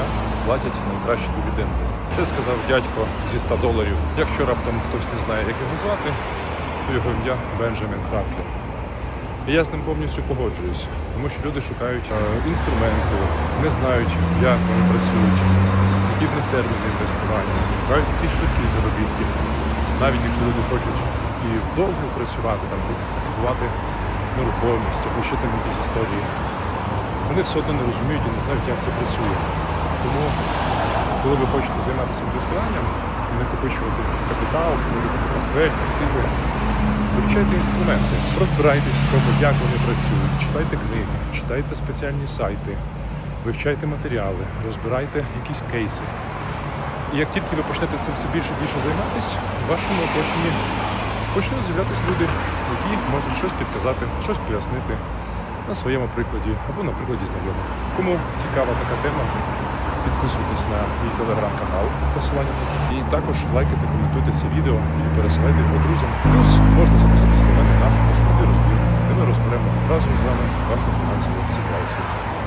знання платять найкращі дивіденди. Це сказав дядько зі 100 доларів. Якщо раптом хтось не знає, як його звати, то його ім'я Бенджамін Франклін. І я з ним повністю погоджуюсь, тому що люди шукають е, інструменти, не знають, як вони працюють, які в них терміни інвестування, шукають якісь швидкі заробітки. Навіть якщо люди хочуть і вдовго працювати, там купувати нерухомість або ще там якісь історії, вони все одно не розуміють і не знають, як це працює. Тому, коли ви хочете займатися інвестуванням накопичувати капітал, створювати портфель, активи, вивчайте інструменти, розбирайтесь в тому, як вони працюють, читайте книги, читайте спеціальні сайти, вивчайте матеріали, розбирайте якісь кейси. І як тільки ви почнете цим все більше і більше займатися, в вашому оточенні почнуть з'являтися люди, які можуть щось підказати, щось пояснити на своєму прикладі або на прикладі знайомих. Кому цікава така тема, підписуйтесь на мій телеграм-канал, посилання. І також лайкайте, коментуйте це відео і пересилайте його друзям. Плюс можна записатись до мене на основний розбір, де ми розберемо разом з вами вашу фінансову ситуацію.